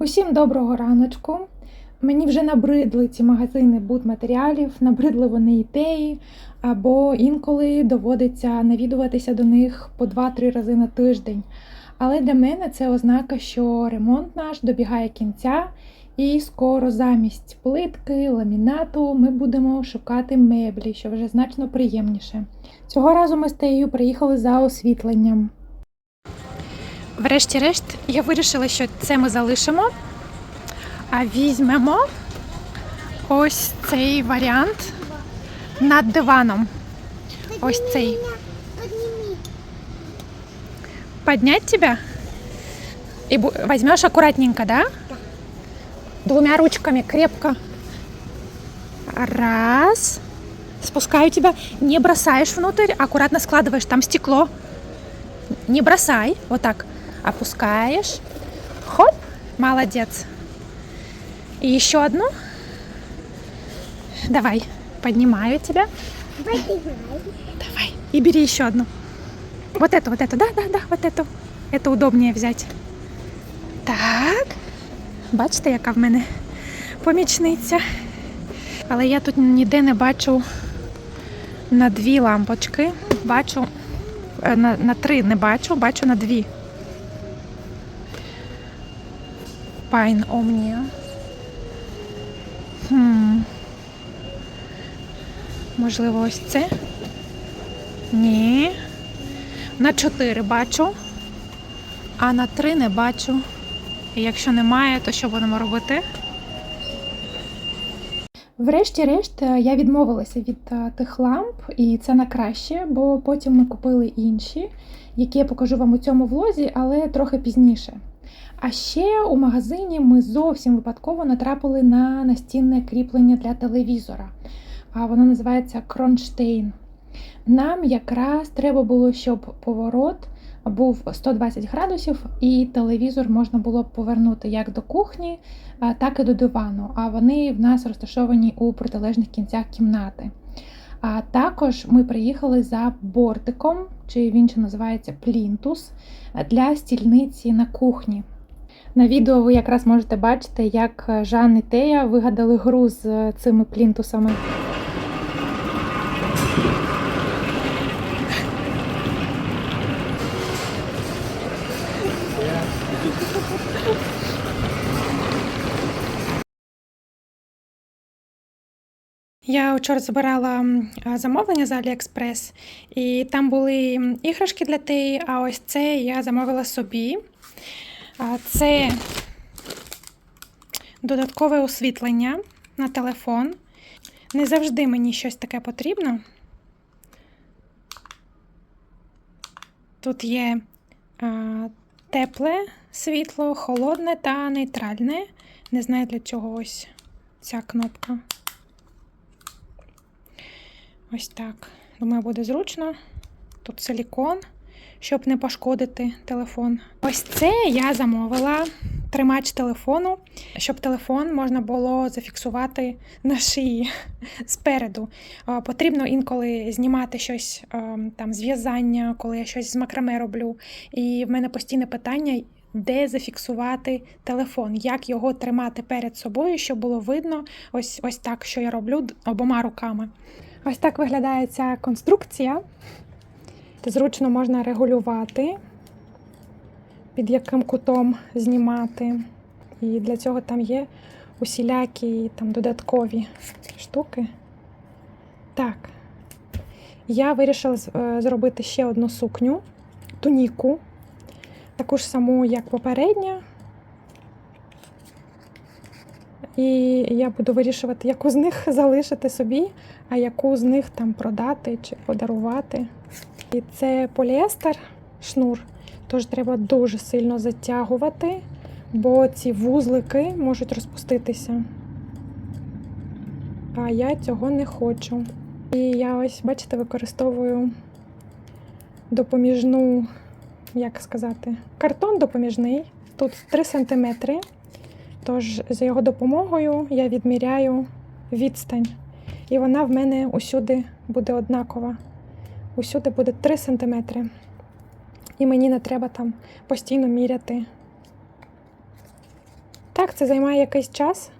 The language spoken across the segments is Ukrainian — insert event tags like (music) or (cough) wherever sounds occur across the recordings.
Усім доброго раночку. Мені вже набридли ці магазини будматеріалів, набридли вони ідеї, або інколи доводиться навідуватися до них по 2-3 рази на тиждень. Але для мене це ознака, що ремонт наш добігає кінця, і скоро замість плитки, ламінату ми будемо шукати меблі, що вже значно приємніше. Цього разу ми з Теєю приїхали за освітленням. Врешті-решт, я вирішила, що це ми залишимо, а візьмемо ось цей варіант над диваном. Ось цей. Подними. Поднять тебя? И бу- возьмешь аккуратненько, да? Двумя ручками крепко. Раз. Спускаю тебя. Не бросаешь внутрь, аккуратно складываешь. Там стекло. Не бросай. Вот так. Опускаешь. Хоп. Молодец. И еще одну. Давай. Поднимаю тебя. Поднимай. Давай. И бери еще одну. Вот эту, вот эту, да, да, да, вот эту. Это удобнее взять. Так. Бачите, яка в мене помічниця. Але я тут ніде не бачу на дві лампочки. Бачу е, на, на три не бачу, бачу на дві. Пайн Омнія. Хм. Можливо, ось це? Ні. На 4 бачу, а на 3 не бачу. І якщо немає, то що будемо робити? Врешті-решт е, я відмовилася від е, тих ламп, і це на краще, бо потім ми купили інші, які я покажу вам у цьому влозі, але трохи пізніше. А ще у магазині ми зовсім випадково натрапили на настінне кріплення для телевізора. Воно називається Кронштейн. Нам якраз треба було, щоб поворот був 120 градусів, і телевізор можна було повернути як до кухні, так і до дивану. А вони в нас розташовані у протилежних кінцях кімнати. А також ми приїхали за бортиком, чи він ще називається плінтус, для стільниці на кухні. На відео ви якраз можете бачити, як Жан і Тея вигадали гру з е, цими плінтусами. Я вчора збирала замовлення з Аліекспрес, і там були іграшки для теї, а ось це я замовила собі. Це додаткове освітлення на телефон. Не завжди мені щось таке потрібно. Тут є тепле світло, холодне та нейтральне. Не знаю для чого ось ця кнопка. Ось так. Думаю, буде зручно. Тут силікон, щоб не пошкодити телефон. Ось це я замовила тримач телефону, щоб телефон можна було зафіксувати на шиї (laughs) спереду. Потрібно інколи знімати щось там з в'язання, коли я щось з макраме роблю. І в мене постійне питання. Де зафіксувати телефон, як його тримати перед собою, щоб було видно ось, ось так, що я роблю обома руками. Ось так виглядає ця конструкція. Зручно можна регулювати, під яким кутом знімати. І для цього там є усілякі там, додаткові штуки. Так, я вирішила е, зробити ще одну сукню, туніку, таку ж саму, як попередня. І я буду вирішувати, яку з них (laughs) залишити собі, а яку з них там продати чи подарувати. І це поліестер шнур, тож треба дуже сильно затягувати, бо ці вузлики можуть розпуститися. А я цього не хочу. І я ось, бачите, використовую допоміжну, як сказати, картон допоміжний. Тут 3 см. Тож за його допомогою я відміряю відстань. І вона в мене усюди буде однакова. Усюди буде 3 см. І мені не треба там постійно міряти Так, це займає якийсь час,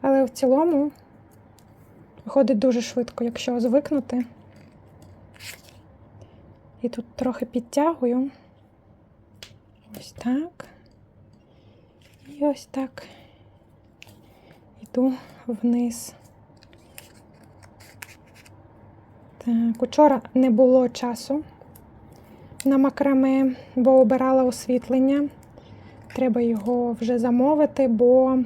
але в цілому виходить дуже швидко, якщо звикнути. І тут трохи підтягую. Ось так. І ось так. Йду вниз. Так, учора не було часу на макраме, бо обирала освітлення. Треба його вже замовити, бо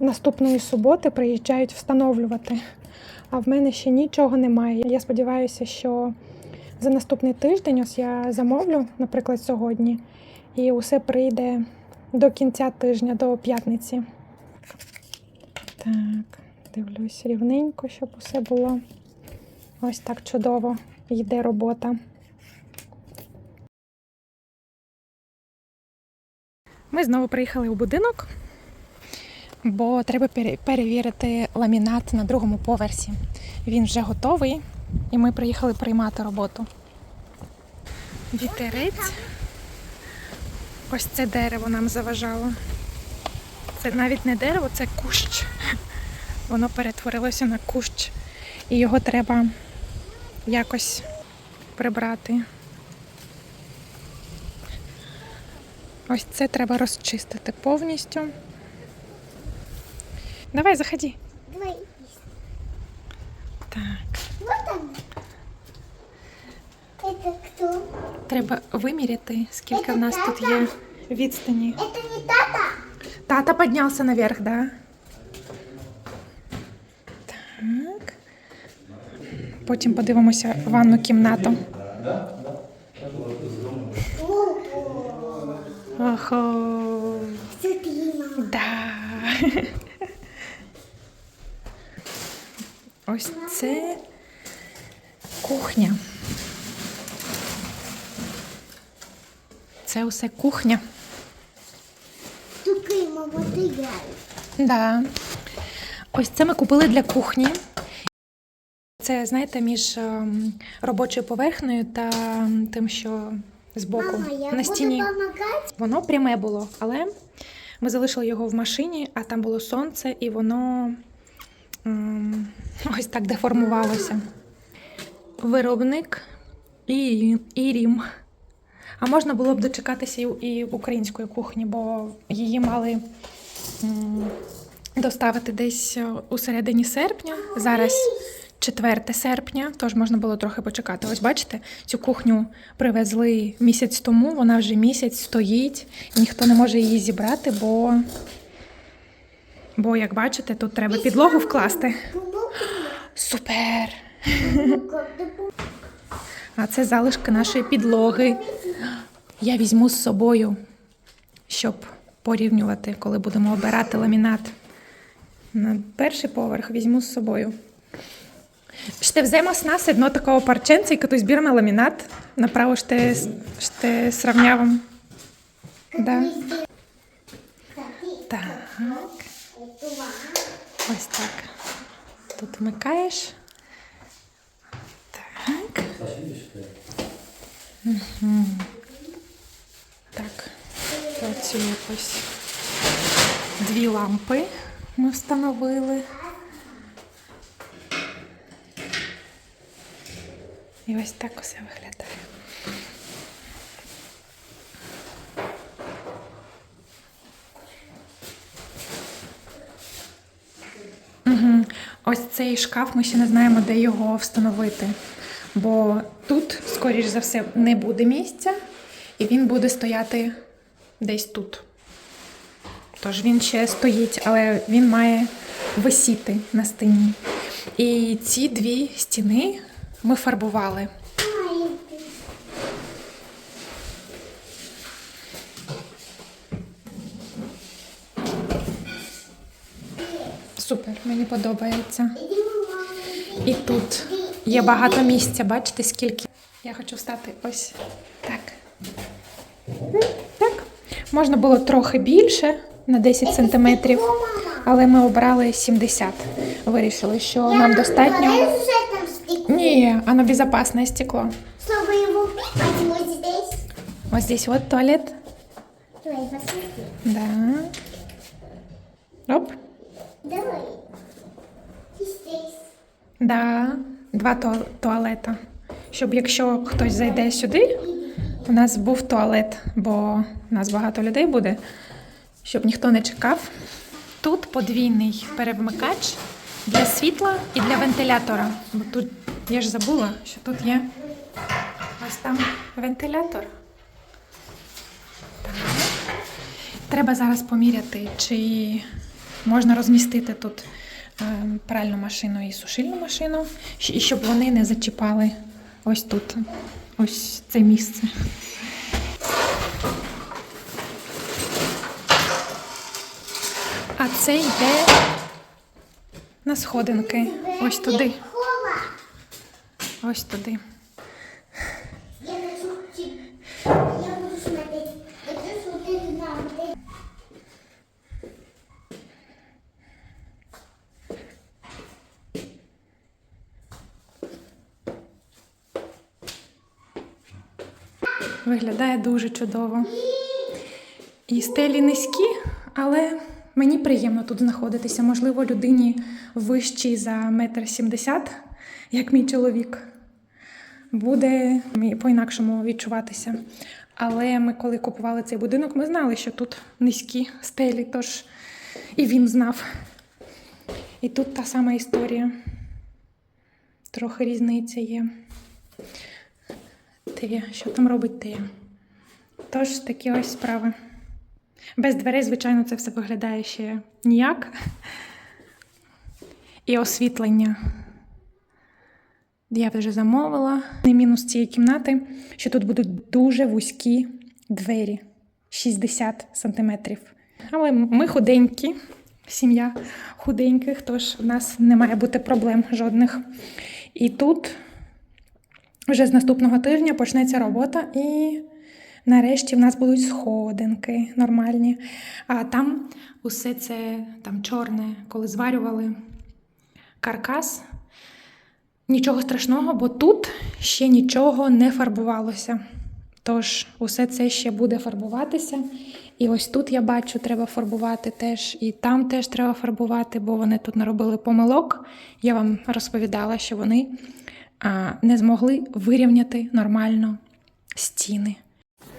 наступної суботи приїжджають встановлювати. А в мене ще нічого немає. Я сподіваюся, що за наступний тиждень ось я замовлю, наприклад, сьогодні, і усе прийде до кінця тижня, до п'ятниці. Так, дивлюсь рівненько, щоб усе було. Ось так чудово йде робота. Ми знову приїхали у будинок, бо треба перевірити ламінат на другому поверсі. Він вже готовий, і ми приїхали приймати роботу. Вітерець. Ось це дерево нам заважало. Це навіть не дерево, це кущ. Воно перетворилося на кущ. І його треба якось прибрати. Ось це треба розчистити повністю. Давай, заходи. Давай. Так. Вот она. Это кто? Треба виміряти, скільки в нас тут є відстані. Это не тата. Тата піднявся наверх, да? Так. Потім подивимося ванну кімнату. Охо. Да. Ось це кухня. Це усе кухня. Ты играй. Да. Ось це ми купили для кухні. Це, знаєте, між ем, робочою поверхнею та тим, що збоку на стіні. Воно пряме було, але ми залишили його в машині, а там було сонце, і воно ем, (laughs) ось так деформувалося. Виробник і, і рім. А можна було б дочекатися і, і української кухні, бо її мали доставити десь е, у середині серпня. Зараз 4 серпня, тож можна було трохи почекати. Ось бачите, цю кухню привезли місяць тому, вона вже місяць стоїть, ніхто не може її зібрати, бо, бо як бачите, тут треба підлогу вкласти. Супер! А це залишки нашої підлоги. Я візьму з собою, щоб порівнювати, коли будемо обирати ламінат. На перший поверх візьму з собою. Ще вземо з нас одно такого парченця, като избираме ламинат. Направо ще, ще сравнявам. Да. Так. Ось так. Тут вмикаєш. Так. Так. Працює ось. Дві лампи ми встановили. І ось так усе виглядає. Угу. Ось цей шкаф ми ще не знаємо, де його встановити. Бо тут, скоріш за все, не буде місця, і він буде стояти десь тут. Тож він ще стоїть, але він має висіти на стіні. І ці дві стіни ми фарбували. Супер, мені подобається. І тут є багато місця. Бачите, скільки. Я хочу встати ось так. Так. Можна було трохи більше на 10 сантиметрів, але ми обрали 70. Вирішили, що нам достатньо. Не, оно безопасное стекло. Чтобы его убить, вот здесь. Вот здесь вот туалет. Давай, посмотри. Да. Оп. Давай. И здесь. Да, два ту туалета. Щоб якщо хтось зайде сюди, у нас був туалет, бо у нас багато людей буде, щоб ніхто не чекав. Тут подвійний перевмикач для світла і для вентилятора. Бо тут я ж забула, що тут є ось там вентилятор. Так. Треба зараз поміряти, чи можна розмістити тут е, пральну машину і сушильну машину, і щоб вони не зачіпали ось тут, ось це місце. А це йде на сходинки. Ось туди. Кола. Ось туди. Я хочу... чи- Я буду смотреть. Это что ты знал. Ты- Виглядає дуже чудово. І стелі низькі, але мені приємно тут знаходитися. Можливо, людині вищій за метр сімдесят, як мій чоловік, буде по-інакшому відчуватися. Але ми, коли купували цей будинок, ми знали, що тут низькі стелі, тож і він знав. І тут та сама історія. Трохи різниця є. Тея, що там робить Тея? Тож такі ось справи. Без дверей, звичайно, це все виглядає ще ніяк. І освітлення. Я вже замовила. Не мінус цієї кімнати, що тут будуть дуже вузькі двері 60 сантиметрів. Але ми худенькі, сім'я худеньких, тож в нас не має бути проблем жодних. І тут вже з наступного тижня почнеться робота, і нарешті в нас будуть сходинки нормальні. А там усе це там чорне, коли зварювали каркас. Нічого страшного, бо тут ще нічого не фарбувалося. Тож усе це ще буде фарбуватися. І ось тут я бачу, треба фарбувати теж, і там теж треба фарбувати, бо вони тут наробили помилок. Я вам розповідала, що вони а, не змогли вирівняти нормально стіни.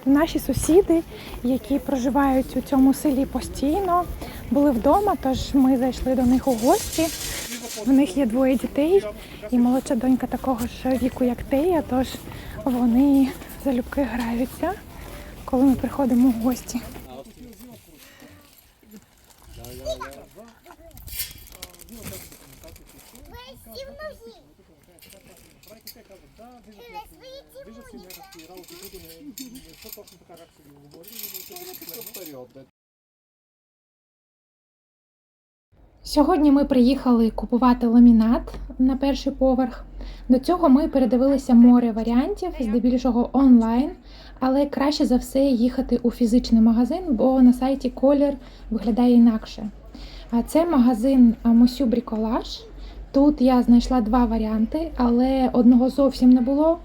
Наші сусіди, які проживають у цьому селі постійно, були вдома, тож ми зайшли до них у гості. В них є двоє дітей, і молодша донька такого ж віку, як Тея, тож вони залюбки граються, коли ми приходимо в гості. Сьогодні ми приїхали купувати ламінат на перший поверх. До цього ми передивилися море варіантів, здебільшого онлайн, але краще за все їхати у фізичний магазин, бо на сайті колір виглядає інакше. Це магазин Мосю Бріколаж. Тут я знайшла два варіанти, але одного зовсім не було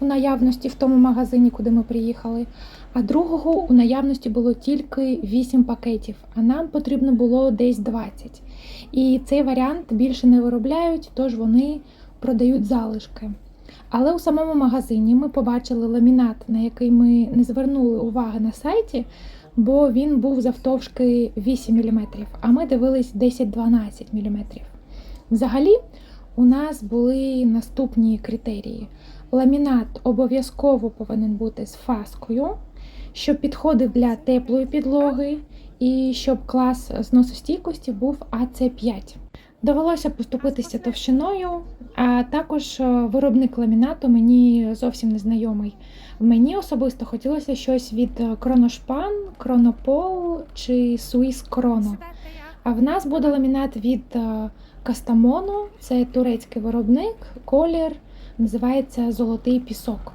у наявності в тому магазині, куди ми приїхали. А другого у наявності було тільки 8 пакетів, а нам потрібно було десь 20. І цей варіант більше не виробляють, тож вони продають залишки. Але у самому магазині ми побачили ламінат, на який ми не звернули уваги на сайті, бо він був завтовшки 8 мм, а ми дивились 10-12 мм. Взагалі, у нас були наступні критерії. Ламінат обов'язково повинен бути з фаскою, щоб підходив для теплої підлоги, і щоб клас зносостійкості був АЦ5. Довелося поступитися товщиною, а також е, виробник ламінату мені зовсім не знайомий. Мені особисто хотілося щось від е, Кроношпан, Кронопол чи Swiss Chrono. А в нас буде ламінат від е, Кастамону, це турецький виробник, колір називається Золотий пісок.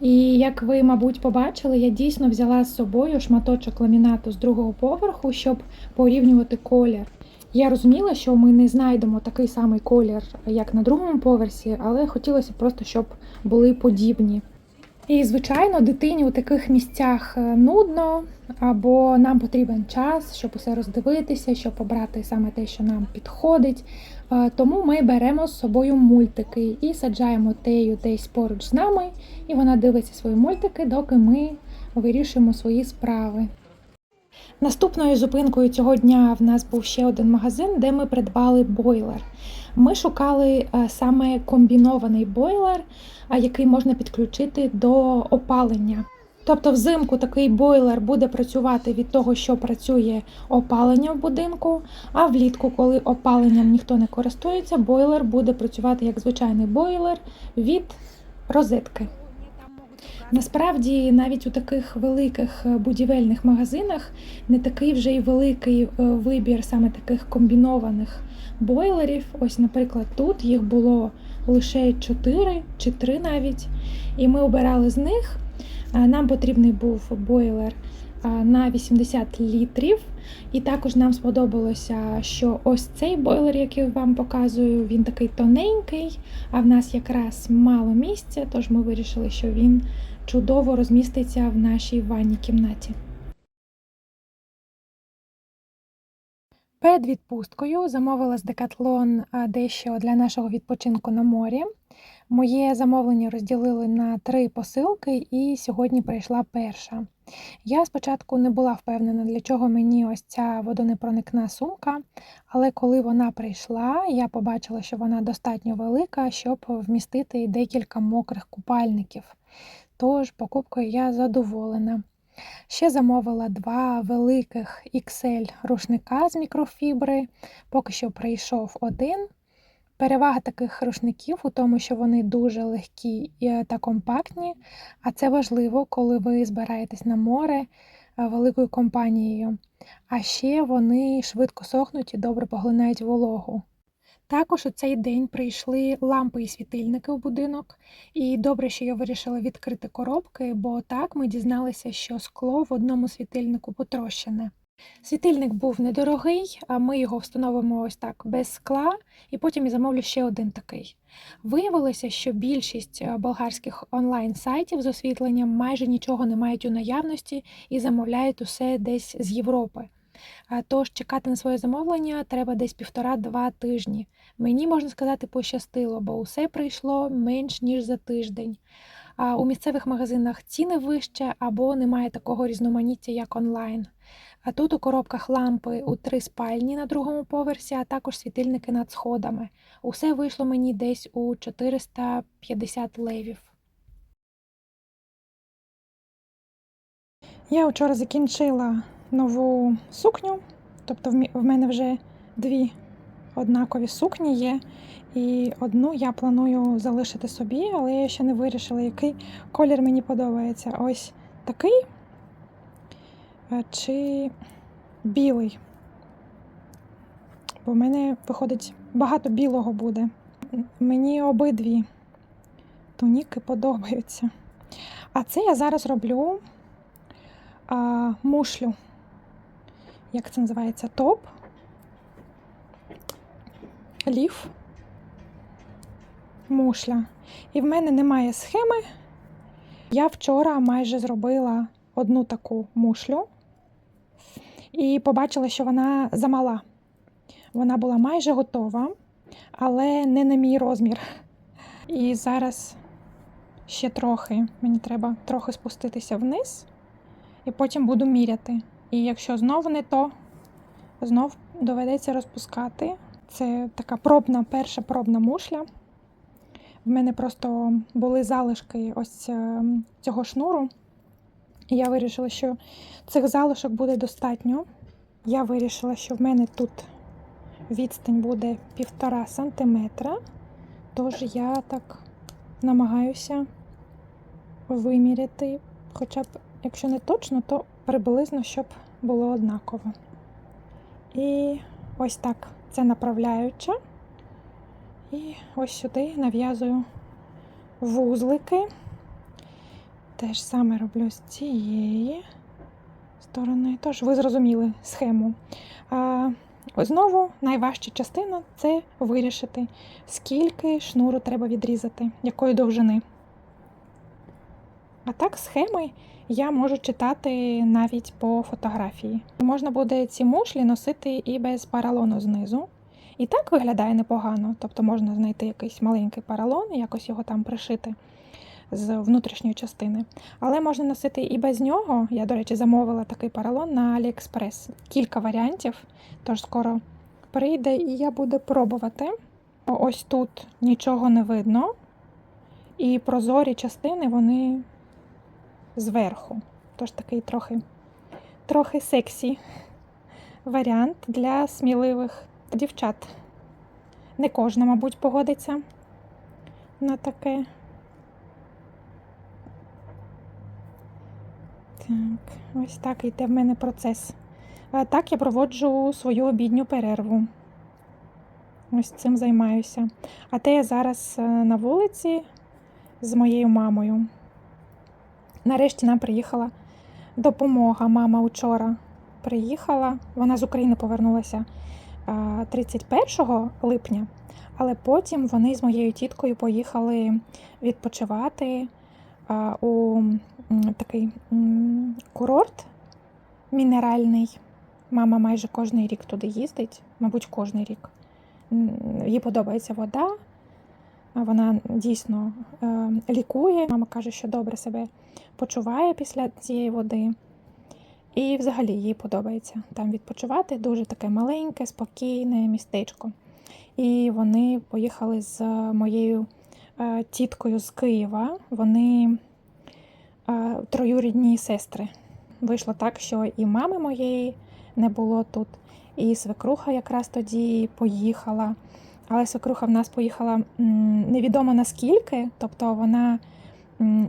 І як ви, мабуть, побачили, я дійсно взяла з собою шматочок ламінату з другого поверху, щоб порівнювати колір. Я розуміла, що ми не знайдемо такий самий колір, як на другому поверсі, але хотілося просто, щоб були подібні. І, звичайно, дитині у таких місцях е, нудно, або нам потрібен час, щоб усе роздивитися, щоб обрати саме те, що нам підходить. Е, Тому ми беремо з собою мультики і саджаємо тею десь поруч з нами, і вона дивиться свої мультики, доки ми вирішуємо свої справи. Наступною зупинкою цього дня в нас був ще один магазин, де ми придбали бойлер. Ми шукали е, саме комбінований бойлер, який можна підключити до опалення. Тобто взимку такий бойлер буде працювати від того, що працює опалення в будинку, а влітку, коли опаленням ніхто не користується, бойлер буде працювати як звичайний бойлер від розетки. Насправді, навіть у таких великих е, будівельних магазинах не такий вже й великий е, вибір саме таких комбінованих бойлерів. Ось, наприклад, тут їх було лише 4 чи 3 навіть. І ми обирали з них. Е, Нам потрібний був бойлер е, на 80 літрів. І також нам сподобалося, що ось цей бойлер, який вам показую, він такий тоненький, а в нас якраз мало місця, тож ми вирішили, що він чудово розміститься в нашій ванній кімнаті. Перед відпусткою замовила з Decathlon дещо для нашого відпочинку на морі. Моє замовлення розділили на три посилки, і сьогодні прийшла перша. Я спочатку не була впевнена, для чого мені ось ця водонепроникна сумка, але коли вона прийшла, я побачила, що вона достатньо велика, щоб вмістити декілька мокрих купальників. Тож покупкою я задоволена. Ще замовила два великих XL рушника з мікрофібри. Поки що прийшов один. Перевага таких рушників у тому, що вони дуже легкі е, та компактні, а це важливо, коли ви збираєтесь на море е, великою компанією. А ще вони швидко сохнуть і добре поглинають вологу. Також у цей день прийшли лампи і світильники у будинок, і добре, що я вирішила відкрити коробки, бо так ми дізналися, що скло в одному світильнику потрощене. Світильник був недорогий, а ми його встановимо ось так без скла, і потім я замовлю ще один такий. Виявилося, що більшість е, болгарських онлайн-сайтів з освітленням майже нічого не мають у наявності і замовляють усе десь з Європи. Тож чекати на своє замовлення треба десь півтора-два тижні. Мені можна сказати пощастило, бо усе прийшло менш ніж за тиждень. А у місцевих магазинах ціни вище або немає такого різноманіття, як онлайн. А тут у коробках лампи у три спальні на другому поверсі, а також світильники над сходами. Усе вийшло мені десь у 450 левів. Я вчора закінчила нову сукню, тобто в мене вже дві однакові сукні є. І одну я планую залишити собі, але я ще не вирішила, який колір мені подобається. Ось такий е, чи білий. Бо в мене виходить багато білого буде. Мені обидві туніки подобаються. А це я зараз роблю а, мушлю. Як це називається? Топ. Ліф. Мушля. І в мене немає схеми. Я вчора майже зробила одну таку мушлю і побачила, що вона замала. Вона була майже готова, але не на мій розмір. І зараз ще трохи. Мені треба трохи спуститися вниз, і потім буду міряти. І якщо знову не то, знов доведеться розпускати. Це така пробна, перша пробна мушля. В мене просто були залишки ось е, цього шнуру. І я вирішила, що цих залишок буде достатньо. Я вирішила, що в мене тут відстань буде півтора сантиметра. Тож я так намагаюся виміряти, хоча б, якщо не точно, то приблизно, щоб було однаково. І ось так це направляюча. І ось сюди нав'язую вузлики. Те ж саме роблю з цієї сторони. Тож ви зрозуміли схему. А, знову найважча частина це вирішити, скільки шнуру треба відрізати, якої довжини. А так, схеми я можу читати навіть по фотографії. Можна буде ці мушлі носити і без паралону знизу. І так виглядає непогано. Тобто можна знайти якийсь маленький паралон і якось його там пришити з внутрішньої частини. Але можна носити і без нього. Я, до речі, замовила такий паралон на AliExpress. Кілька варіантів, тож скоро прийде і я буду пробувати. Ось тут нічого не видно, і прозорі частини вони зверху. Тож такий трохи, трохи сексі варіант для сміливих дівчат. Не кожна, мабуть, погодиться на таке. Так, ось так йде в мене процес. А так я проводжу свою обідню перерву. Ось цим займаюся. А те я зараз е, на вулиці з моєю мамою. Нарешті нам приїхала допомога. Мама вчора приїхала. Вона з України повернулася 31 липня, але потім вони з моєю тіткою поїхали відпочивати у такий курорт мінеральний. Мама майже кожний рік туди їздить, мабуть, кожний рік. Їй подобається вода, вона дійсно е, лікує. Мама каже, що добре себе почуває після цієї води. І взагалі їй подобається там відпочивати. Дуже таке маленьке, спокійне містечко. І вони поїхали з моєю е, тіткою з Києва. Вони е, троюрідні сестри. Вийшло так, що і мами моєї не було тут, і свекруха якраз тоді поїхала. Але свекруха в нас поїхала невідомо наскільки, тобто вона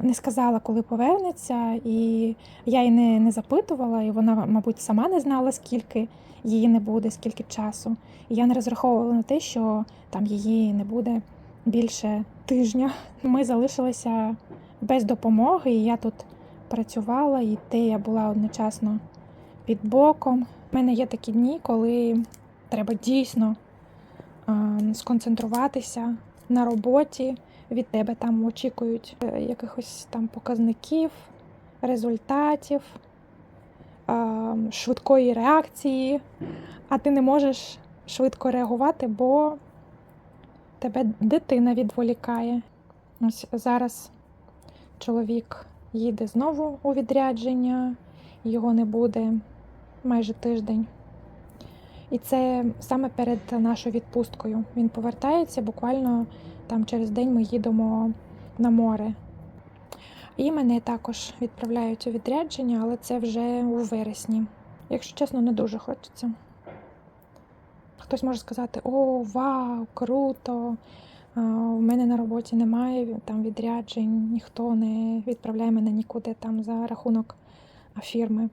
не сказала, коли повернеться, і я її не, не запитувала, і вона, мабуть, сама не знала, скільки її не буде, скільки часу. І я не розраховувала на те, що там її не буде більше тижня. (laughs) Ми залишилися без допомоги, і я тут працювала, і те я була одночасно під боком. У мене є такі дні, коли треба дійсно сконцентруватися на роботі. Від тебе там очікують е, якихось там показників, результатів, швидкої реакції, а ти не можеш швидко реагувати, бо тебе дитина відволікає. Ось зараз чоловік їде знову у відрядження, його не буде майже тиждень. І це саме перед нашою відпусткою. Він повертається буквально там через день ми їдемо на море. І мене також відправляють у відрядження, але це вже у вересні. Якщо чесно, не дуже хочеться. Хтось може сказати: О, вау, круто! У мене на роботі немає там відряджень, ніхто не відправляє мене нікуди там за рахунок фірми,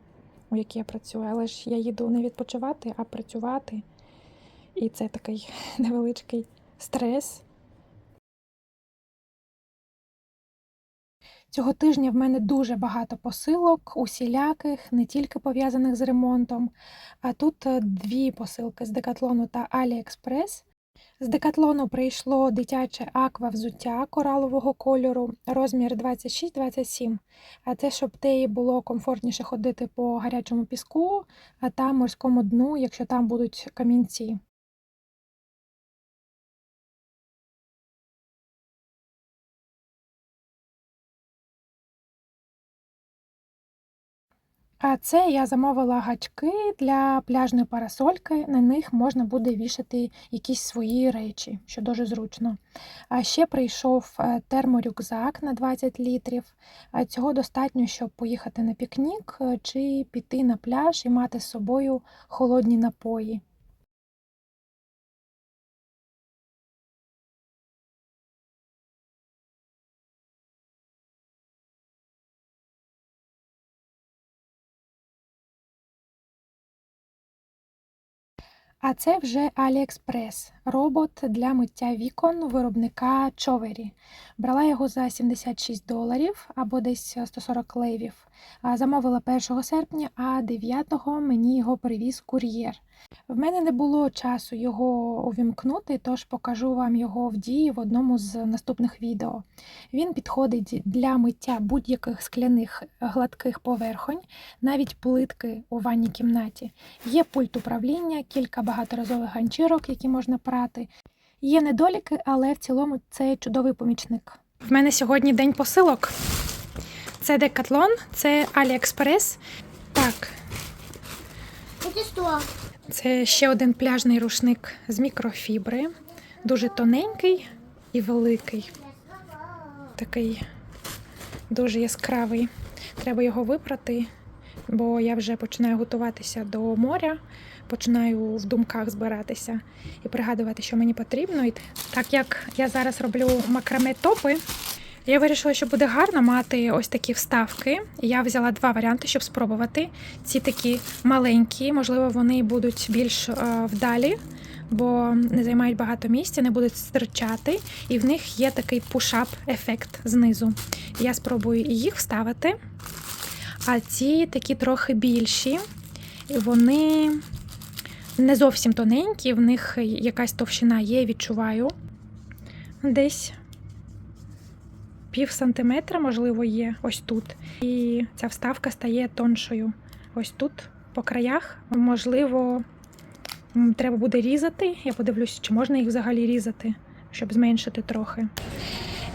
у якій я працюю. Але ж я їду не відпочивати, а працювати. І це такий (laughs) невеличкий стрес. Цього тижня в мене дуже багато посилок, усіляких, не тільки пов'язаних з ремонтом. А тут е, дві посилки з Декатлону та AliExpress. З Декатлону прийшло дитяче аква взуття коралового кольору, розмір 26-27. А це щоб теї було комфортніше ходити по гарячому піску та морському дну, якщо там будуть камінці. А це я замовила гачки для пляжної парасольки. На них можна буде вішати якісь свої речі, що дуже зручно. А ще прийшов е, терморюкзак на 20 літрів. Цього достатньо, щоб поїхати на пікнік е, чи піти на пляж і мати з собою холодні напої. А це вже AliExpress – робот для миття вікон виробника Човері. Брала його за 76 доларів або десь 140 левів. Замовила 1 серпня, а 9-го мені його привіз кур'єр. В мене не було часу його увімкнути, тож покажу вам його в дії в одному з наступних відео. Він підходить для миття будь-яких скляних гладких поверхонь, навіть плитки у ванній кімнаті. Є пульт управління, кілька багаторазових ганчірок, які можна прати. Є недоліки, але в цілому це чудовий помічник. В мене сьогодні день посилок. Це Decathlon, це AliExpress. Так, Это что? Це ще один пляжний рушник з мікрофібри. Дуже тоненький і великий. Такий дуже яскравий. Треба його випрати, бо я вже починаю готуватися до моря, починаю в думках збиратися і пригадувати, що мені потрібно. Так як я зараз роблю макраме топи, я вирішила, що буде гарно мати ось такі вставки. Я взяла два варіанти, щоб спробувати. Ці такі маленькі, можливо, вони будуть більш е, вдалі, бо не займають багато місця, не будуть стирчати, і в них є такий пушап ефект знизу. Я спробую їх вставити. А ці такі трохи більші, вони не зовсім тоненькі, в них якась товщина є, відчуваю. Десь пів сантиметра, можливо, є ось тут. І ця вставка стає тоншою. Ось тут, по краях. Можливо, треба буде різати. Я подивлюсь, чи можна їх взагалі різати, щоб зменшити трохи.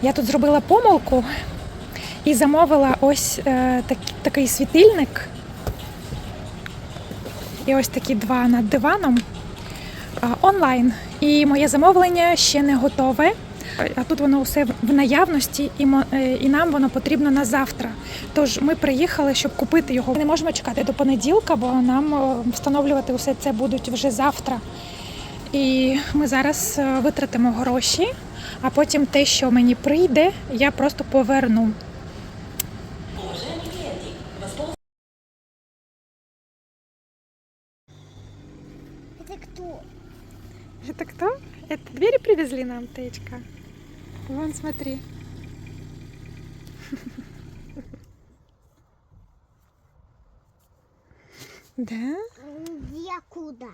Я тут зробила помилку і замовила ось е, так, такий світильник. І ось такі два над диваном онлайн. І моє замовлення ще не готове. А тут воно все в наявності, і, мо- е, і нам воно потрібно на завтра. Тож ми приїхали, щоб купити його. Ми не можемо чекати до понеділка, бо нам е, встановлювати все це будуть вже завтра. І ми зараз е, витратимо гроші, а потім те, що мені прийде, я просто поверну. Это кто? Это кто? Это двери привезли нам, Течка. Вон, смотри. (laughs) Да? Где куда?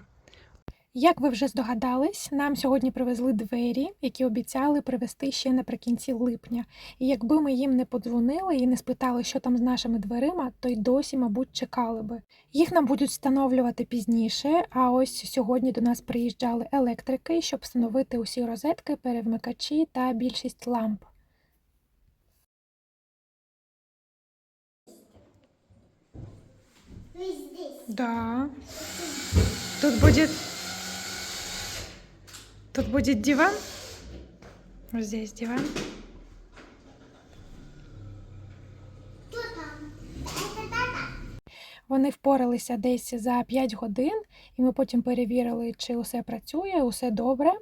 Як ви вже здогадались, нам сьогодні привезли двері, які обіцяли привезти ще наприкінці липня. І якби ми їм не подзвонили і не спитали, що там з нашими дверима, то й досі, мабуть, чекали би. Їх нам будуть встановлювати пізніше. А ось сьогодні до нас приїжджали електрики, щоб встановити усі розетки, перемикачі та більшість ламп. Да. Тут будет... Тут будет диван. Вот здесь диван. Вони впоралися десь за 5 годин, і ми потім перевірили, чи усе працює, усе добре.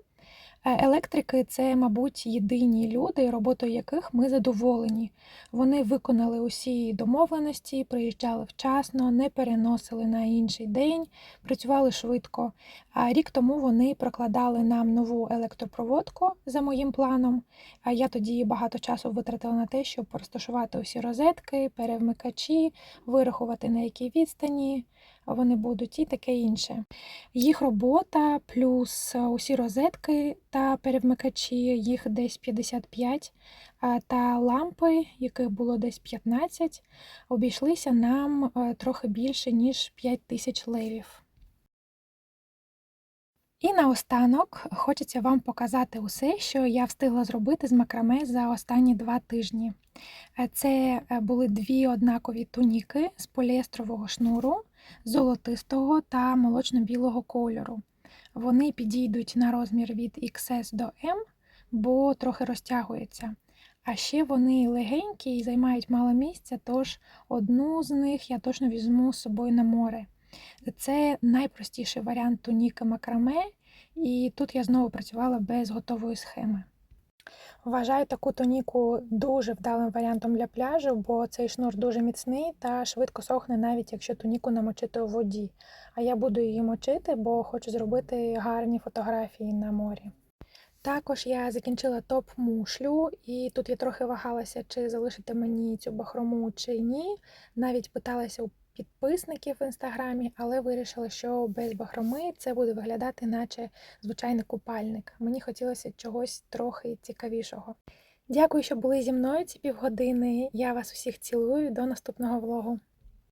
Е, Електрики це, мабуть, єдині люди, роботою яких ми задоволені. Вони виконали усі домовленості, приїжджали вчасно, не переносили на інший день, працювали швидко. А рік тому вони прокладали нам нову електропроводку за моїм планом. А я тоді багато часу витратила на те, щоб розташувати усі розетки, перевмикачі, вирахувати на якій відстані вони будуть і таке інше. Їх робота плюс е, усі розетки та перевмикачі, їх десь 55, та лампи, яких було десь 15, обійшлися нам е, трохи більше, ніж 5 тисяч левів. І наостанок хочеться вам показати усе, що я встигла зробити з макраме за останні два тижні. Е, Це е, були дві однакові туніки з поліестрового шнуру, золотистого та молочно-білого кольору. Вони підійдуть на розмір від XS до M, бо трохи розтягуються. А ще вони легенькі і займають мало місця, тож одну з них я точно візьму з собою на море. Це найпростіший варіант туніки макраме, і тут я знову працювала без готової схеми. Вважаю таку тоніку дуже вдалим варіантом для пляжу, бо цей шнур дуже міцний та швидко сохне, навіть якщо тоніку намочити у воді. А я буду її мочити, бо хочу зробити гарні фотографії на морі. Також я закінчила топ мушлю, і тут я трохи вагалася, чи залишити мені цю бахрому чи ні. Навіть питалася у підписників в інстаграмі, але вирішила, що без бахроми це буде виглядати, наче звичайний купальник. Мені хотілося чогось трохи цікавішого. Дякую, що були зі мною ці півгодини. Я вас усіх цілую. До наступного влогу.